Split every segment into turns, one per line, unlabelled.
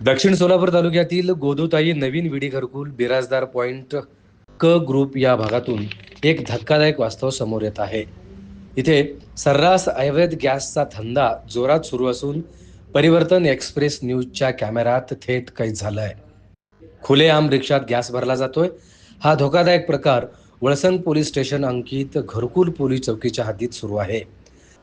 दक्षिण सोलापूर तालुक्यातील गोदोताई नवीन विडी घरकुल बिराजदार पॉइंट क ग्रुप या भागातून एक धक्कादायक वास्तव समोर येत आहे. इथे सर्रास अवैध गॅसचा धंदा जोरात सुरू असून परिवर्तन एक्सप्रेस न्यूजच्या कॅमेरात थेट कैद झालाय. खुलेआम रिक्षात गॅस भरला जातोय. हा धोकादायक प्रकार वळसंग पोलीस स्टेशन अंकित घरकुल पोलीस चौकीच्या हद्दीत सुरू आहे.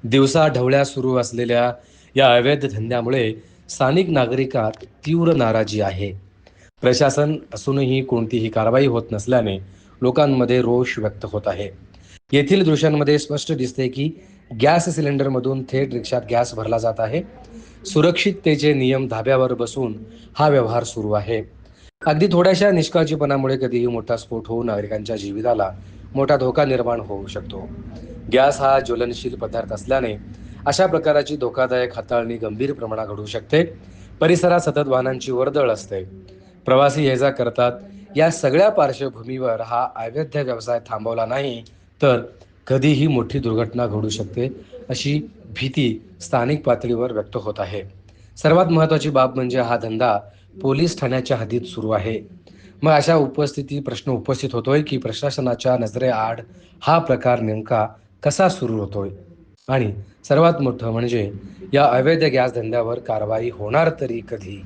दिवसा ढवळ्या सुरू असलेल्या या अवैध धंद्यामुळे स्थानिक नागरिकात तीव्र नाराजी आहे. प्रशासन असूनही कोणतीही कारवाई होत नसल्याने लोकांमध्ये रोष व्यक्त होत आहे. येथील दृश्यांमध्ये स्पष्ट दिसते की गॅस सिलेंडरमधून थेट रिक्षात गॅस भरला जात आहे. सुरक्षिततेचे नियम धाब्यावर बसून हा व्यवहार सुरू आहे. अगदी थोड्याशा निष्काळजीपणामुळे कधीही मोठा स्फोट होऊन नागरिकांच्या जीविताला मोठा धोका निर्माण होऊ शकतो. गॅस हा ज्वलनशील पदार्थ असल्याने अशा प्रकाराची धोकादायक हाताळणी गंभीर प्रमाणात घडू शकते. परिसरात सतत वाहनांची वर्दळ असते. प्रवासी ये जा करतात या सगळ्या पार्श्वभूमीवर हा अवैध व्यवसाय थांबवला नाही तर कधीही मोठी दुर्घटना घडू शकते अशी भीती स्थानिक पातळीवर व्यक्त होत आहे. सर्वात महत्त्वाची बाब म्हणजे हा धंदा पोलीस ठाण्याच्या हद्दीत सुरू आहे. मग अशा उपस्थिती प्रश्न उपस्थित होतोय की प्रशासनाच्या नजरेआड हा प्रकार नेमका कसा सुरू होतोय? आणि सर्वात मोठं म्हणजे या अवैध गॅस धंद्यावर कारवाई होणार तरी कधी?